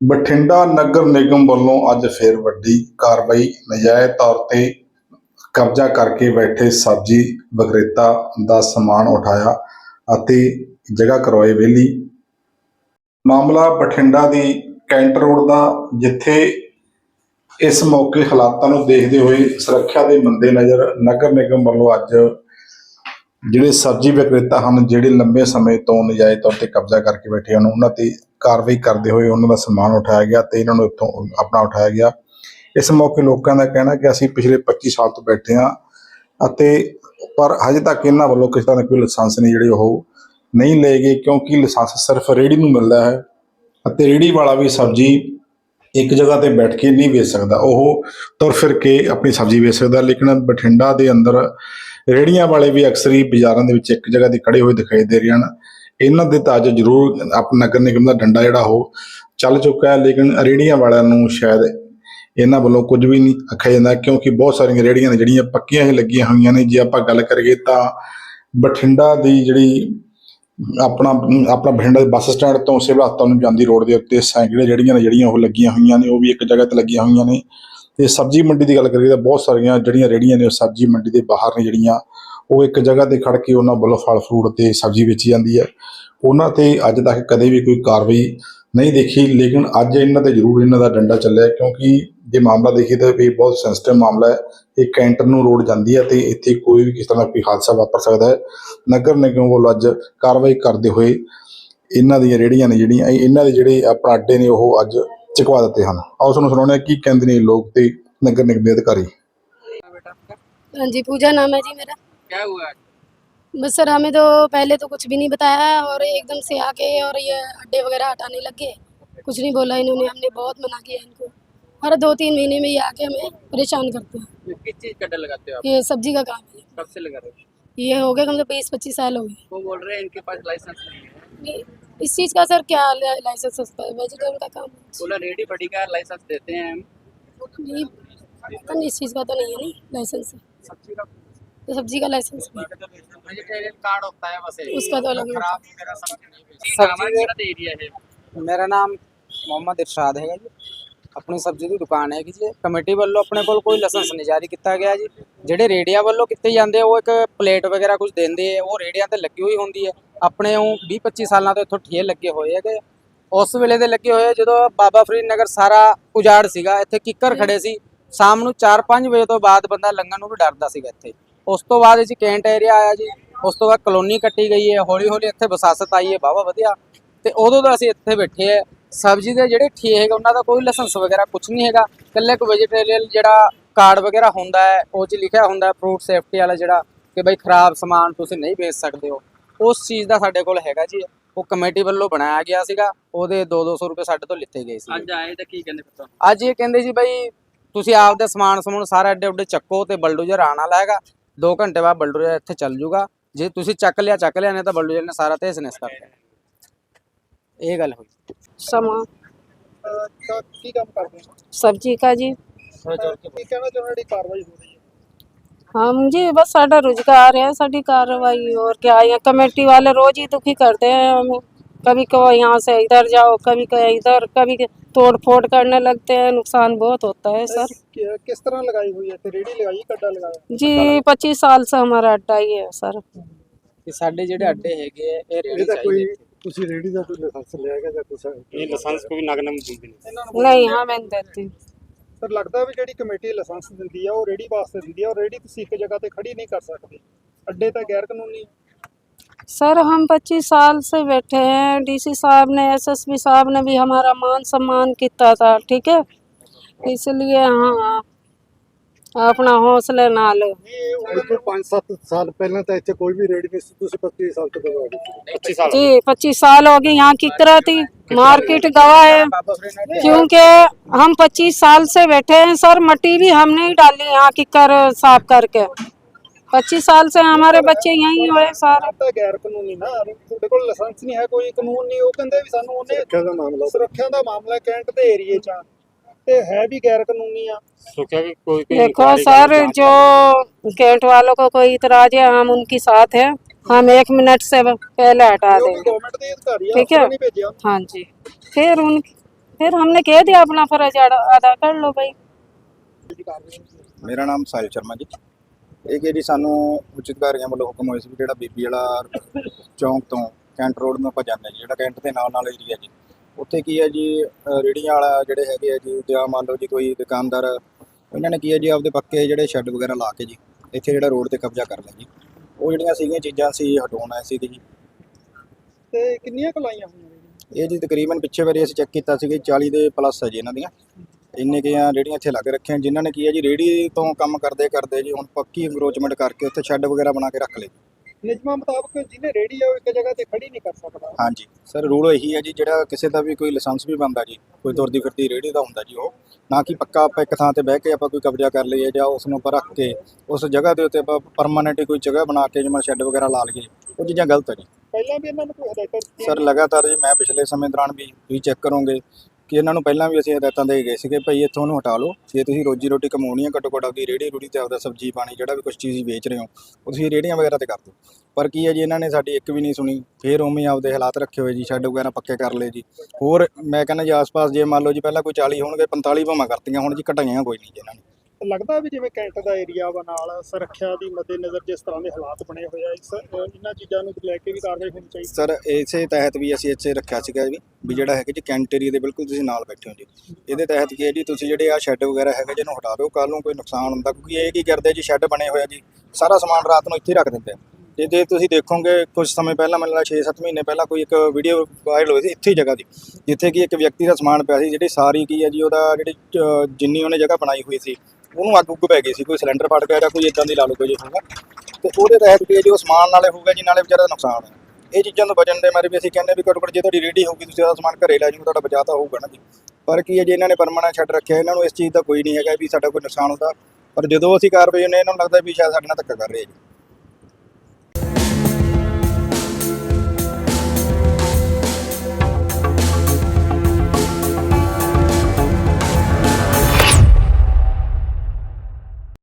ਬਠਿੰਡਾ ਨਗਰ ਨਿਗਮ ਵੱਲੋਂ ਅੱਜ ਫੇਰ ਵੱਡੀ ਕਾਰਵਾਈ, ਨਜਾਇਜ਼ ਤੌਰ ਤੇ ਕਬਜ਼ਾ ਕਰਕੇ ਬੈਠੇ ਸਬਜ਼ੀ ਵਿਕਰੇਤਾ ਦਾ ਸਮਾਨ ਉਠਾਇਆ ਅਤੇ ਜਗ੍ਹਾ ਕਰਵਾਈ ਵਿਹਲੀ। ਮਾਮਲਾ ਬਠਿੰਡਾ ਦੀ ਕੈਂਟ ਰੋਡ ਦਾ, ਜਿੱਥੇ ਇਸ ਮੌਕੇ ਹਾਲਾਤਾਂ ਨੂੰ ਦੇਖਦੇ ਹੋਏ ਸੁਰੱਖਿਆ ਦੇ ਮੰਦੇਨਜ਼ਰ ਨਗਰ ਨਿਗਮ ਵੱਲੋਂ ਅੱਜ ਜਿਹੜੇ ਸਬਜ਼ੀ ਵਿਕਰੇਤਾ ਹਨ, ਜਿਹੜੇ ਲੰਬੇ ਸਮੇਂ ਤੋਂ ਨਜਾਇਜ਼ ਤੌਰ ਤੇ ਕਬਜ਼ਾ ਕਰਕੇ ਬੈਠੇ ਹਨ, ਉਹਨਾਂ ਤੇ ਕਾਰਵਾਈ ਕਰਦੇ ਹੋਏ ਉਹਨਾਂ ਦਾ ਸਮਾਨ ਉਠਾਇਆ ਗਿਆ ਤੇ ਇਹਨਾਂ ਨੂੰ ਇੱਥੋਂ ਆਪਣਾ ਉਠਾਇਆ ਗਿਆ। ਇਸ ਮੌਕੇ ਲੋਕਾਂ ਦਾ ਕਹਿਣਾ ਕਿ ਅਸੀਂ ਪਿਛਲੇ 25 ਸਾਲ ਤੋਂ ਬੈਠੇ ਹਾਂ ਅਤੇ ਪਰ ਹਜੇ ਤੱਕ ਇਹਨਾਂ ਵੱਲੋਂ ਕਿਸੇ ਤਰ੍ਹਾਂ ਦਾ ਕੋਈ ਲਾਇਸੈਂਸ ਨਹੀਂ ਜਿਹੜੇ ਉਹ ਨਹੀਂ ਲਏ ਗਏ, ਕਿਉਂਕਿ ਲਾਇਸੈਂਸ ਸਿਰਫ ਰੇਹੜੀ ਨੂੰ ਮਿਲਦਾ ਹੈ ਅਤੇ ਰੇਹੜੀ ਵਾਲਾ ਵੀ ਸਬਜ਼ੀ ਇੱਕ ਜਗ੍ਹਾ ਤੇ ਬੈਠ ਕੇ ਨਹੀਂ ਵੇਚ ਸਕਦਾ। ਉਹ ਤੁਰ ਫਿਰ ਕੇ ਆਪਣੀ ਸਬਜ਼ੀ ਵੇਚ ਸਕਦਾ, ਲੇਕਿਨ ਬਠਿੰਡਾ ਦੇ ਅੰਦਰ ਰੇਹੜੀਆਂ ਵਾਲੇ ਵੀ ਅਕਸਰ ਹੀ ਬਾਜ਼ਾਰਾਂ ਦੇ ਵਿੱਚ ਇੱਕ ਜਗ੍ਹਾ ਤੇ ਖੜੇ ਹੋਏ ਦਿਖਾਈ ਦੇ ਰਹੇ ਹਨ। ਇਹਨਾਂ ਦੇ ਤਾਂ ਅੱਜ ਜ਼ਰੂਰ ਆਪਣਾ ਨਗਰ ਨਿਗਮ ਦਾ ਡੰਡਾ ਜਿਹੜਾ ਉਹ ਚੱਲ ਚੁੱਕਾ ਹੈ, ਲੇਕਿਨ ਰੇਹੜੀਆਂ ਵਾਲਿਆਂ ਨੂੰ ਸ਼ਾਇਦ ਇਹਨਾਂ ਵੱਲੋਂ ਕੁਝ ਵੀ ਨਹੀਂ ਆਖਿਆ ਜਾਂਦਾ, ਕਿਉਂਕਿ ਬਹੁਤ ਸਾਰੀਆਂ ਰੇਹੜੀਆਂ ਨੇ ਜਿਹੜੀਆਂ ਪੱਕੀਆਂ ਹੀ ਲੱਗੀਆਂ ਹੋਈਆਂ ਨੇ। ਜੇ ਆਪਾਂ ਗੱਲ ਕਰੀਏ ਤਾਂ ਬਠਿੰਡਾ ਦੀ ਜਿਹੜੀ ਆਪਣਾ ਆਪਣਾ ਬਠਿੰਡਾ ਦੇ ਬੱਸ ਸਟੈਂਡ ਤੋਂ ਸਿਵਲ ਹਸਪਤਾਲ ਨੂੰ ਜਾਂਦੀ ਰੋਡ ਦੇ ਉੱਤੇ ਸਾਈਕਲ ਜਿਹੜੀਆਂ ਨੇ ਜਿਹੜੀਆਂ ਉਹ ਲੱਗੀਆਂ ਹੋਈਆਂ ਨੇ, ਉਹ ਵੀ ਇੱਕ ਜਗ੍ਹਾ ਤੇ ਲੱਗੀਆਂ ਹੋਈਆਂ ਨੇ। ਤੇ ਸਬਜ਼ੀ ਮੰਡੀ ਦੀ ਗੱਲ ਕਰੀਏ ਤਾਂ ਬਹੁਤ ਸਾਰੀਆਂ ਜਿਹੜੀਆਂ ਰੇਹੜੀਆਂ ਨੇ ਉਹ ਸਬਜ਼ੀ ਮੰਡੀ ਦੇ ਬਾਹਰ ਨੇ ਜਿਹੜੀਆਂ, ਉਹ ਇੱਕ ਜਗ੍ਹਾ ਤੇ ਖੜ ਕੇ ਉਹਨਾਂ ਵੱਲੋਂ ਫਲ ਫਰੂਟ ਤੇ ਸਬਜ਼ੀ ਵੇਚੀ ਜਾਂਦੀ ਹੈ। ਉਹਨਾਂ ਤੇ ਅੱਜ ਤੱਕ ਕਦੇ ਵੀ ਕੋਈ ਕਾਰਵਾਈ ਨਹੀਂ ਦੇਖੀ, ਲੇਕਿਨ ਅੱਜ ਇਹਨਾਂ ਤੇ ਜ਼ਰੂਰ ਇਹਨਾਂ ਦਾ ਡੰਡਾ ਚੱਲਿਆ ਕਿਉਂਕਿ ਜੇ ਮਾਮਲਾ ਦੇਖੀਏ ਤਾਂ ਇਹ ਬਹੁਤ ਸੈਂਸਿਟਿਵ ਮਾਮਲਾ ਹੈ। ਇਹ ਕੈਂਟਰ ਨੂੰ ਰੋਡ ਜਾਂਦੀ ਹੈ ਤੇ ਇੱਥੇ ਕੋਈ ਵੀ ਕਿਸ ਤਰ੍ਹਾਂ ਦਾ ਕੋਈ ਹਾਦਸਾ ਵਾਪਰ ਸਕਦਾ ਹੈ। ਨਗਰ ਨਿਗਮ ਵੱਲੋਂ ਅੱਜ ਕਾਰਵਾਈ ਕਰਦੇ ਹੋਏ ਇਹਨਾਂ ਦੀਆਂ ਰੇਹੜੀਆਂ ਨੇ ਜਿਹੜੀਆਂ ਇਹਨਾਂ ਦੇ ਜਿਹੜੇ ਆਪਣਾ ਅੱਡੇ ਨੇ, ਉਹ ਅੱਜ ਚੁਕਵਾ ਦਿੱਤੇ ਹਨ ਆਓ ਤੁਹਾਨੂੰ ਸੁਣਾਉਂਦੇ ਹਾਂ ਕੀ ਕਹਿੰਦੇ ਨੇ ਇਹ ਲੋਕ ਤੇ ਨਗਰ ਨਿਗਮ ਦੇ ਅਧਿਕਾਰੀ बेटा आपका हाँ जी पूजा नाम है जी मेरा क्या हुआ आज? बस सर हमें तो पहले तो कुछ भी नहीं बताया और एकदम से आके और ये अड्डे वगैरह हटाने लग गए कुछ नहीं बोला इन्होंने हमने बहुत मना किया इनको हर दो तीन महीने में ये आके हमें परेशान करते हैं ये किस चीज का डर लगाते हो आप ये सब्जी का काम है कब से लगा रहे हो ये हो गए कम से बीस पच्चीस साल हो गए वो बोल रहे हैं इनके पास लाइसेंस नहीं है ये- इस चीज़ का सर क्या लाइसेंस होता है वेजिटेबल का काम बोला रेडी बड़ी का लाइसेंस देते हैं हम। नहीं पता नहीं इस चीज़ का तो नहीं है नहीं लाइसेंस सब्ज़ी का तो सब्ज़ी का लाइसेंस वेजिटेरियन कार्ड होता है बस उसका तो अलग मेरा नाम मोहम्मद इरशाद है। ਆਪਣੀ ਸਬਜ਼ੀ ਦੀ ਦੁਕਾਨ ਹੈਗੀ ਜੀ। ਕਮੇਟੀ ਵੱਲੋਂ ਆਪਣੇ ਕੋਲ ਕੋਈ ਲਾਇਸੈਂਸ ਨਹੀਂ ਜਾਰੀ ਕੀਤਾ ਗਿਆ ਜੀ। ਜਿਹੜੇ ਰੇੜੀਆਂ ਵੱਲੋਂ ਕਿਤੇ ਜਾਂਦੇ ਆ, ਉਹ ਇੱਕ ਪਲੇਟ ਵਗੈਰਾ ਕੁਝ ਦਿੰਦੇ ਆ ਉਹ ਰੇੜੀਆਂ ਤੇ ਲੱਗੀ ਹੋਈ ਹੁੰਦੀ ਹੈ ਆਪਣੇ ਉਹ 20 25 ਸਾਲਾਂ ਤੋਂ ਇੱਥੋਂ ਠੇਲ ਲੱਗੇ ਹੋਏ ਹੈਗੇ ਉਸ ਵੇਲੇ ਦੇ ਲੱਗੇ ਹੋਏ ਜਦੋਂ ਬਾਬਾ ਫਰੀਦ ਨਗਰ ਸਾਰਾ ਉਜਾੜ ਸੀਗਾ ਇੱਥੇ ਕਿੱਕਰ ਖੜੇ ਸੀ। ਸ਼ਾਮ ਨੂੰ 4-5 ਵਜੇ ਤੋਂ ਬਾਅਦ ਬੰਦਾ ਲੰਘਣ ਨੂੰ ਵੀ ਡਰਦਾ ਸੀਗਾ ਇੱਥੇ। ਉਸ ਤੋਂ ਬਾਅਦ ਜੀ ਕੈਂਟ ਏਰੀਆ ਆਇਆ ਜੀ। ਉਸ ਤੋਂ ਬਾਅਦ ਕਲੋਨੀ ਕੱਟੀ ਗਈ ਹੈ ਹੌਲੀ ਹੌਲੀ ਇੱਥੇ ਬਸਾਸਤ ਆਈ ਹੈ ਬਾਵਾ ਵਧੀਆ। ਤੇ ਉਦੋਂ ਦਾ ਅਸੀਂ ਇੱਥੇ ਬੈਠੇ ਆ। ਸਬਜ਼ੀ ਦੇ ਜਿਹੜੇ ਠੇ ਹੈਗਾ ਉਹਨਾਂ ਦਾ ਕੋਈ ਲਾਇਸੈਂਸ ਵਗੈਰਾ ਕੁਝ ਨਹੀਂ ਹੈਗਾ। ਇਕੱਲੇ ਕੋ ਵੈਜੀਟੇਰੀਅਨ ਜਿਹੜਾ ਕਾਰਡ ਵਗੈਰਾ ਹੁੰਦਾ ਹੈ ਉਹ 'ਚ ਲਿਖਿਆ ਹੁੰਦਾ ਫਰੂਟ ਸੇਫਟੀ ਵਾਲਾ ਜਿਹੜਾ ਕਿ ਬਈ ਖਰਾਬ ਸਮਾਨ ਤੁਸੀਂ ਨਹੀਂ ਵੇਚ ਸਕਦੇ ਹੋ। ਉਸ ਚੀਜ਼ ਦਾ ਸਾਡੇ ਕੋਲ ਹੈਗਾ ਜੀ। ਉਹ ਕਮੇਟੀ ਵੱਲੋਂ ਬਣਾਇਆ ਗਿਆ ਸੀਗਾ। ਉਹਦੇ 2-200 ਰੁਪਏ ਸਾਡੇ ਤੋਂ ਲਿੱਤੇ ਗਏ ਸੀ। ਅੱਜ ਆਏ ਤਾਂ ਕੀ ਕਹਿੰਦੇ ਪਤਾ ਅੱਜ ਇਹ ਕਹਿੰਦੇ ਜੀ ਬਈ ਤੁਸੀਂ ਆਪਦਾ ਸਮਾਨ ਸਮੂਨ ਸਾਰਾ ਅੱਡੇ ਉੱਡੇ ਚੱਕੋ ਤੇ ਬਲਡੋਜ਼ਰ ਆਣ ਵਾਲਾ ਹੈਗਾ। 2 ਘੰਟੇ ਬਾਅਦ ਬਲਡੋਜ਼ਰ ਇੱਥੇ ਚੱਲ ਜੂਗਾ। ਜੇ ਤੁਸੀਂ ਚੱਕ ਲਿਆ ਚੱਕ ਲਿਆ ਨਹੀਂ ਤਾਂ ਬਲਡੋਜ਼ਰ ਨੇ ਸਾਰਾ ਤਹਿਸ ਨਹਿਸ ਕਰ ਦੇਣਾ ਇਹ ਗੱਲ ਹੋਈ। सामान ਕੀ ਕੰਮ ਕਰਦੇ ਹੋ सब्जी का जी ਕੀ ਕਹਿਣਾ ਚਾਹੁੰਦੇ ਜਿਹੜੀ ਕਾਰਵਾਈ ਹੋ ਰਹੀ ਹੈ हम जी बस साडा रोजगार है साडी कार्रवाई और क्या यहाँ कमेटी वाले रोज ही दुखी करते हैं हमें कभी कभी यहाँ से इधर जाओ कभी कहीं इधर कभी तोड़ फोड़ करने लगते हैं नुकसान बहुत होता है सर ਕਿ- ਕਿਸ ਤਰ੍ਹਾਂ ਲਗਾਈ ਹੋਈ ਹੈ ਤੇ ਰੇੜੀ ਲਗਾਈ ਕੱਡਾ ਲਗਾਇਆ जी पच्चीस साल से हमारा अड्डा ही है सर ਕਿ ਸਾਡੇ ਜਿਹੜੇ ਅੱਡੇ ਹੈਗੇ ਆ, ਇਹ ਰੇੜੀ ਇਹਦਾ ਕੋਈ ਚਾਹੀਦੀ ਤੁਸੀਂ ਰੇੜੀ ਦਾ ਕੋਈ ਲਾਇਸੈਂਸ ਲਿਆ ਗਿਆ ਜਾਂ ਕੁਛ ਇਹ ਲਾਇਸੈਂਸ ਕੋਈ ਨਗਰ ਨਿਗਮ ਦਿੰਦੇ ਨੇ ਇਹਨਾਂ ਨੂੰ नहीं हमें नहीं देती ਸਰ ਲੱਗਦਾ ਵੀ ਜਿਹੜੀ ਕਮੇਟੀ ਲਾਇਸੈਂਸ ਦਿੰਦੀ ਆ ਉਹ ਰੇੜੀ ਵਾਸਤੇ ਦਿੰਦੀ ਆ ਔਰ ਰੇੜੀ ਤੁਸੀਂ ਇੱਕ ਜਗ੍ਹਾ ਤੇ ਖੜੀ ਨਹੀਂ ਕਰ ਸਕਦੇ ਅੱਡੇ ਤਾਂ ਗੈਰ ਕਾਨੂੰਨੀ सर हम पच्चीस साल से बैठे हैं डीसी साहब ने एसएसपी साहब ने भी हमारा मान सम्मान किया था ठीक है इसलिए हाँ अपना हौसले नाल ਇਹ 5-7 ਸਾਲ ਪਹਿਲਾਂ ਤਾਂ ਇੱਥੇ ਕੋਈ ਵੀ ਰੇੜੀ ਨਹੀਂ ਸੀ ਤੁਸੀਂ 25 ਸਾਲ ਤੋਂ ਲਗਾ ਦਿੱਤੀ 25 ਸਾਲ जी पच्चीस साल हो गई यहाँ किकरा थी मार्केट गवा है ਬਾਬਾ ਫਰੀਦ ਨਗਰ क्योंकि हम पच्चीस साल से बैठे हैं सर मट्टी भी हमने ही डाली यहाँ किकर साफ करके पच्चीस साल से हमारे बच्चे यहीं हुए सारे ਤਾਂ ਗੈਰ ਕਾਨੂੰਨੀ ਨਾ ਤੁਹਾਡੇ ਕੋਲ ਲਾਇਸੈਂਸ ਨਹੀਂ ਹੈ ਕੋਈ ਕਾਨੂੰਨ ਨਹੀਂ ਉਹ ਕਹਿੰਦੇ ਵੀ ਸਾਨੂੰ ਉਹਨੇ ਸੁਰੱਖਿਆ ਦਾ ਮਾਮਲਾ ਸੁਰੱਖਿਆ ਦਾ ਮਾਮਲਾ ਕੈਂਟ ਦੇ ਏਰੀਏ 'ਚ ਤੇ है भी गैर कानूनी आ तो क्या कि कोई कोई देखो इंक्वायरी सर करेगी, जो गेट वालों को कोई इतराज है हम उनकी साथ हैं हम एक मिनट से पहले हटा क्योंकि देंगे गवर्नमेंट ਦੇ ਅਧਿਕਾਰੀ ਆ ठीक है। ਨਹੀਂ ਭੇਜਿਆ हाँ जी फिर उन फिर हमने कह दिया अपना फर्ज अदा अदा कर लो भाई ਮੇਰਾ ਨਾਮ ਸਾਹਿਲ ਸ਼ਰਮਾ ਜੀ ਇਹ ਕਿ ਜੀ ਸਾਨੂੰ ਉਚਿਤ ਅਧਿਕਾਰੀਆਂ ਵੱਲੋਂ ਹੁਕਮ ਹੋਇਆ ਸੀ ਵੀ ਜਿਹੜਾ ਬੀਬੀ ਵਾਲਾ ਚੌਂਕ ਤੋਂ ਕੈਂਟ ਰੋਡ ਨੂੰ ਆਪਾਂ ਜਾਂਦੇ ਹਾਂ ਜੀ, ਜਿਹੜਾ ਕੈਂਟ ਦੇ ਨਾਲ ਨਾਲ ਏਰੀਆ ਜੀ ਉੱਥੇ ਕੀ ਹੈ ਜੀ ਅ, ਰੇਹੜੀਆਂ ਵਾਲਾ ਜਿਹੜੇ ਹੈਗੇ ਆ ਜੀ ਜਾਂ ਮੰਨ ਲਓ ਜੀ ਕੋਈ ਦੁਕਾਨਦਾਰ ਇਹਨਾਂ ਨੇ ਕੀ ਹੈ ਜੀ ਆਪਦੇ ਪੱਕੇ ਜਿਹੜੇ ਸ਼ੈੱਡ ਵਗੈਰਾ ਲਾ ਕੇ ਜੀ ਇੱਥੇ ਜਿਹੜਾ ਰੋਡ ਤੇ ਕਬਜ਼ਾ ਕਰ ਲਿਆ ਜੀ। ਉਹ ਜਿਹੜੀਆਂ ਸੀਗੀਆਂ ਚੀਜ਼ਾਂ ਸੀ ਹਟਾਉਣ ਆਏ ਸੀ ਜੀ। ਤੇ ਕਿੰਨੀਆਂ ਕੁ ਲਾਈਆਂ ਹੋਈਆਂ ਨੇ ਇਹ ਜੀ ਤਕਰੀਬਨ ਪਿੱਛੇ ਵਾਰੀ ਅਸੀਂ ਚੈੱਕ ਕੀਤਾ ਸੀਗਾ 40 ਦੇ ਪਲੱਸ ਹੈ ਜੀ ਇਹਨਾਂ ਦੀਆਂ। ਇੰਨੇ ਕੁ ਰੇੜੀਆਂ ਇੱਥੇ ਲੱਗ ਰੱਖੀਆਂ ਜਿਨ੍ਹਾਂ ਨੇ ਕੀ ਹੈ ਜੀ ਰੇੜੀ ਤੋਂ ਕੰਮ ਕਰਦੇ ਕਰਦੇ ਜੀ ਹੁਣ ਪੱਕੀ ਇੰਕਰੋਚਮੈਂਟ ਕਰਕੇ ਉੱਥੇ ਸ਼ੈੱਡ ਵਗੈਰਾ ਬਣਾ ਕੇ ਰੱਖ ਲਏ ਨਿਯਮਾਂ ਮੁਤਾਬਕ ਜਿਹਨੇ ਰੇੜੀ ਆ ਉਹ ਇੱਕ ਜਗ੍ਹਾ ਤੇ ਖੜੀ ਨਹੀਂ ਕਰ ਸਕਦਾ। ਹਾਂਜੀ। ਸਰ ਰੂਲ ਇਹੀ ਹੈ ਜੀ ਜਿਹੜਾ ਕਿਸੇ ਦਾ ਵੀ ਕੋਈ ਲਾਇਸੈਂਸ ਵੀ ਬਣਦਾ ਜੀ ਕੋਈ ਤੁਰਦੀ ਫਿਰਦੀ ਰੇੜੀ ਦਾ ਹੁੰਦਾ ਜੀ ਉਹ ਨਾ ਕਿ ਪੱਕਾ ਆਪਾਂ ਇੱਕ ਥਾਂ ਤੇ ਬਹਿ ਕੇ ਆਪਾਂ ਕੋਈ ਕਬਜ਼ਾ ਕਰ ਲਈਏ ਜਾਂ ਉਸ ਨੂੰ ਆਪਾਂ ਰੱਖ ਕੇ ਉਸ ਜਗ੍ਹਾ ਦੇ ਉੱਤੇ ਆਪਾਂ ਪਰਮਾਨੈਂਟ ਕੋਈ ਜਗ੍ਹਾ ਬਣਾ ਕੇ ਜਿਵੇਂ ਸ਼ੈੱਡ ਵਗੈਰਾ ਲਾ ਲਈਏ ਉਹ ਚੀਜ਼ਾਂ ਗਲਤ ਹੈ ਜੀ। ਪਹਿਲਾਂ ਵੀ ਇਹਨਾਂ ਨੂੰ ਕੋਈ ਹਦਾਇਤਾਂ ਸਰ ਲਗਾਤਾਰ ਜੀ ਮੈਂ ਪਿਛਲੇ ਸਮੇਂ ਦੌਰਾਨ ਵੀ ਤੁਸੀਂ ਚੈੱਕ ਕਰੋਗੇ ਕਿ ਇਹਨਾਂ ਨੂੰ ਪਹਿਲਾਂ ਵੀ ਅਸੀਂ ਹਦਾਇਤਾਂ ਦੇ ਗਏ ਸੀਗੇ, ਭਾਈ ਇੱਥੋਂ ਉਹਨੂੰ ਹਟਾ ਲਓ। ਜੇ ਤੁਸੀਂ ਰੋਜੀ ਰੋਟੀ ਕਮਾਉਣੀ ਹੈ ਘੱਟੋ ਘੱਟ ਆਪਦੀ ਰੇੜੀ ਰੂੜੀ ਤੇ ਆਪਦਾ ਸਬਜ਼ੀ ਪਾਣੀ ਜਿਹੜਾ ਵੀ ਕੁਝ ਚੀਜ਼ ਵੇਚ ਰਹੇ ਹੋ ਉਹ ਤੁਸੀਂ ਰੇੜੀਆਂ ਵਗੈਰਾ ਤੇ ਕਰ ਦਿਓ। ਪਰ ਕੀ ਹੈ ਜੀ, ਇਹਨਾਂ ਨੇ ਸਾਡੀ ਇੱਕ ਵੀ ਨਹੀਂ ਸੁਣੀ। ਫੇਰ ਉਵੇਂ ਆਪਦੇ ਹਾਲਾਤ ਰੱਖੇ ਹੋਏ ਜੀ ਸ਼ੈੱਡ ਵਗੈਰਾ ਪੱਕੇ ਕਰ ਲਏ ਜੀ। ਹੋਰ ਮੈਂ ਕਹਿੰਦਾ ਜੀ, ਆਸ-ਪਾਸ ਜੇ ਮੰਨ ਲਓ ਜੀ ਪਹਿਲਾਂ ਕੋਈ 40 ਹੋਣਗੇ 45 ਭਾਵਾਂ ਕਰਤੀਆਂ, ਹੁਣ ਜੀ ਘਟਾਈਆਂ ਕੋਈ ਨਹੀਂ ਜੀ ਇਹਨਾਂ ਨੇ। ਲੱਗਦਾ ਵੀ ਜਿਵੇਂ ਕੈਂਟ ਦਾ ਏਰੀਆ ਵਾ ਨਾਲ ਸੁਰੱਖਿਆ ਦੀ ਮੱਦੇਨਜ਼ਰ ਜਿਸ ਤਰ੍ਹਾਂ ਦੇ ਹਾਲਾਤ ਬਣੇ ਹੋਏ ਆ ਇਸ ਅ, ਇਹਨਾਂ ਚੀਜ਼ਾਂ ਨੂੰ ਲੈ ਕੇ ਵੀ ਕਾਰਵਾਈ ਹੋਣੀ ਚਾਹੀਦੀ। ਸਰ ਇਸੇ ਤਹਿਤ ਵੀ ਅਸੀਂ ਇੱਥੇ ਰੱਖਿਆ ਸੀਗਾ ਵੀ ਵੀ ਜਿਹੜਾ ਹੈਗਾ ਜੀ ਕੈਂਟ ਦੇ ਬਿਲਕੁਲ ਤੁਸੀਂ ਨਾਲ ਬੈਠੇ ਹੋ ਜੀ। ਇਹਦੇ ਤਹਿਤ ਕੀ ਹੈ ਜੀ ਤੁਸੀਂ ਜਿਹੜੇ ਆ ਸ਼ੈੱਡ ਵਗੈਰਾ ਹੈਗਾ ਜਿਹਨੂੰ ਹਟਾ ਦਿਓ ਕੱਲ ਨੂੰ ਕੋਈ ਨੁਕਸਾਨ ਹੁੰਦਾ ਕਿਉਂਕਿ ਇਹ ਕੀ ਕਰਦੇ ਜੀ ਸ਼ੈੱਡ ਬਣੇ ਹੋਏ ਆ ਜੀ ਸਾਰਾ ਸਮਾਨ ਰਾਤ ਨੂੰ ਇੱਥੇ ਹੀ ਰੱਖ ਦਿੰਦੇ ਆ। ਤੇ ਜੇ ਤੁਸੀਂ ਦੇਖੋਗੇ ਕੁਝ ਸਮੇਂ ਪਹਿਲਾਂ ਮੈਨੂੰ ਲੱਗਦਾ 6-7 ਮਹੀਨੇ ਪਹਿਲਾਂ ਕੋਈ ਇੱਕ ਵੀਡੀਓ ਵਾਇਰਲ ਹੋਈ ਸੀ ਇੱਥੇ ਹੀ ਜਗ੍ਹਾ ਦੀ ਜਿੱਥੇ ਕਿ ਇੱਕ ਵਿਅਕਤੀ ਦਾ ਸਮਾਨ ਪਿਆ ਸੀ ਜਿਹੜੀ ਸਾਰੀ ਕੀ ਹੈ ਜੀ ਉਹਦਾ ਜਿਹੜੀ ਅ, ਜਿੰਨੀ ਉਹਨੇ ਜਗ੍ਹਾ ਬਣਾਈ ਹੋਈ ਸੀ ਉਹਨੂੰ ਅੱਗ ਉੱਗ ਪੈ ਗਈ ਸੀ, ਕੋਈ ਸਿਲੰਡਰ ਫਟ ਗਿਆ ਜਾਂ ਕੋਈ ਇਦਾਂ ਦੀ ਲਾ ਲਓ, ਕੋਈ ਹੋਊਗਾ ਤੇ ਉਹਦੇ ਤਹਿਤ ਵੀ ਹੈ ਉਹ ਸਮਾਨ ਨਾਲੇ ਹੋਊਗਾ ਜੀ, ਨਾਲੇ ਵਿਚਾਰੇ ਦਾ ਨੁਕਸਾਨ ਹੈ। ਇਹ ਚੀਜ਼ਾਂ ਤੋਂ ਬਚਣ ਦੇ ਮਾਰੇ ਵੀ ਅਸੀਂ ਕਹਿੰਦੇ ਵੀ ਘੱਟੋ ਘੱਟ ਜੇ ਤੁਹਾਡੀ ਰੇਡੀ ਹੋਊਗੀ, ਤੁਸੀਂ ਉਹਦਾ ਸਮਾਨ ਘਰੇ ਲੈ ਜਾਓ, ਤੁਹਾਡਾ ਬਚਾਅ ਤਾਂ ਹੋਊਗਾ ਨਾ ਜੀ। ਪਰ ਕੀ ਹੈ ਜੇ, ਇਹਨਾਂ ਨੇ ਪਰਮਾਨੈਂਟ ਛੱਡ ਰੱਖਿਆ, ਇਹਨਾਂ ਨੂੰ ਇਸ ਚੀਜ਼ ਦਾ ਕੋਈ ਨਹੀਂ ਹੈਗਾ ਵੀ ਸਾਡਾ ਕੋਈ ਨੁਕਸਾਨ ਹੁੰਦਾ। ਪਰ ਜਦੋਂ ਅਸੀਂ ਕਾਰਵਾਈ ਹੁੰਦੇ ਇਹਨਾਂ ਨੂੰ ਲੱਗਦਾ ਵੀ ਸ਼ਾਇਦ ਸਾਡੇ ਨਾਲ ਧੱਕਾ ਕਰ ਰਹੇ ਜੀ।